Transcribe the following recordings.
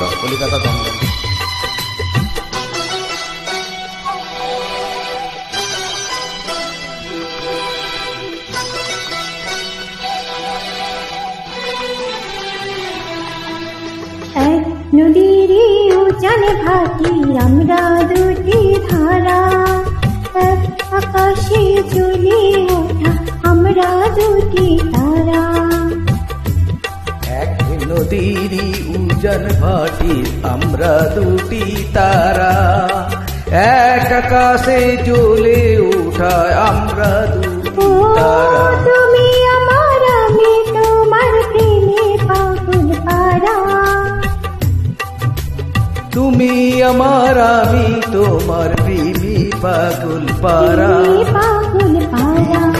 সামন্ত কলিকাতা দমদম উজান ভাটি আমরা দুটি ধারা। আকাশে জ্বলে ওঠা ভাটি আমরা দুটি তারা। এক আকাশে জ্বলে উঠায় আমরা দুটি তারা। তুমি আমার আমি তোমার প্রেমে পাগল পারা। তুমি আমার আমি তোমার প্রেমী পাগল পারা। পাগল পারা।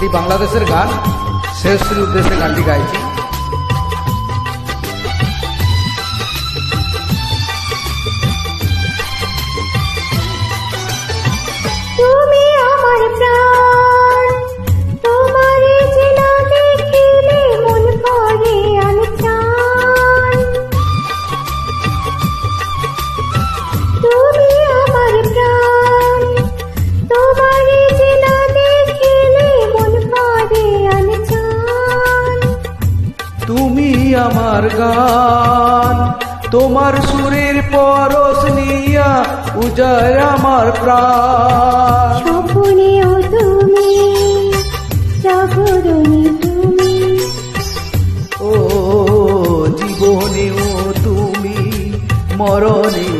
এটি বাংলাদেশের গান। শেষ উদ্দেশ্যে গানটি গাইছি। আমার গান। তোমার সুরের পরশ নিয়া উজয় আমার প্রাণ। স্বপ্নেও তুমি জাগরণী তুমি। ও জীবনেও তুমি মরণেও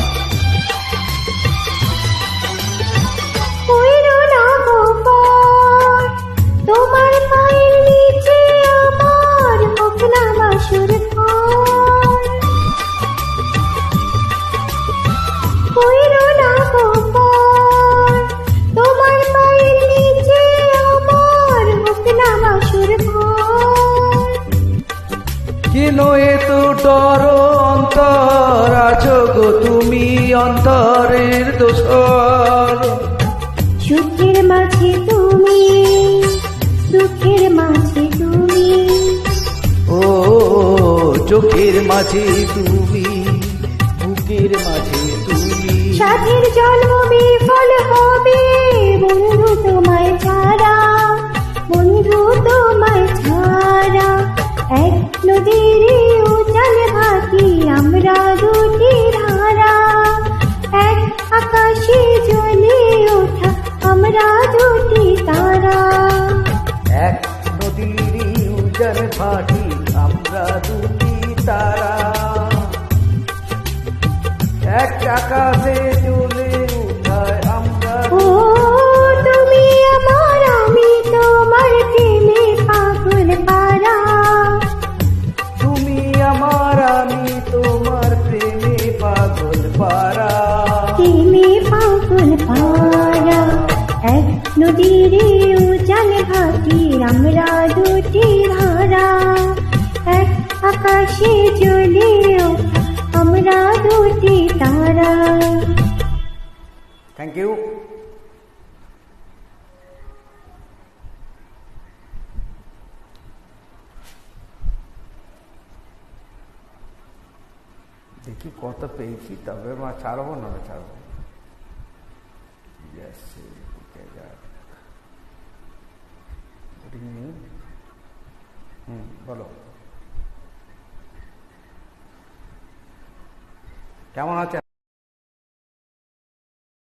কেন এত ডর অন্তর? আছো গো তুমি অন্তরের সুখের মাঝে তুমি দুঃখের মাঝে তুমি। ও চোখের মাঝে তুমি বুকের মাঝে তুমি। সাথের জন্ম উজান ভাটি আমরা দুটি তারা। এক আকাশে চলে উঠায় আমরা ও তুমি আমার আমি তোমার প্রেমে পাগল পারা তুমি আমার আমি তোমার প্রেমে পাগল পারা প্রেমে পাগল পারা এক নদীর ভাটি আমরা দুটি ধারা এক আকাশে জ্বলে ওঠা আমরা দুটি তারা থ্যাংক ইউ দেখি কত পেয়েছি তবে মা ছাড়বো না ছাড়বো Yes, হুম বলো। কেমন আছেন?